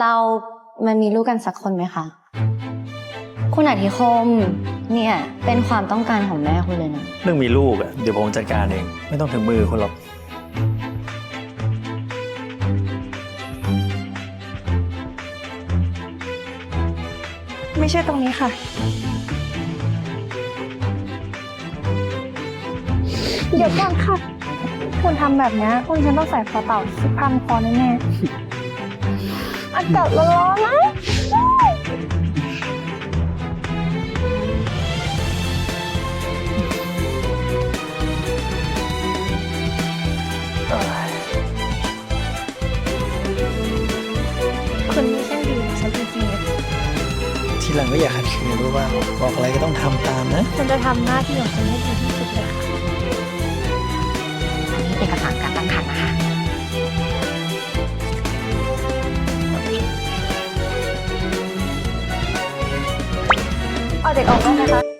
เรามันมีลูกกันสักคนไหมคะ คุณอาทิคม เนี่ย เป็นความต้องการของแม่คุณเลยนะ เรื่องมีลูกอะเดี๋ยวผมจัดการเอง ไม่ต้องถึงมือคุณหรอก ไม่ใช่ตรงนี้ค่ะ เดี๋ยวก่อนค่ะ คุณทำแบบเนี้ยคุณฉันต้องใส่คอเต่าสิพันคอแน่ๆ อากาศร้อนๆนะคุณนี่ช่างดีกับฉันจริงๆเลยทีหลังก็อย่าขัดขืนรู้ว่าบอกอะไรก็ต้องทำตามนะ ฉันจะทำหน้าที่ของฉันให้ดีที่สุด เอาเด็กออกได้ไหมคะ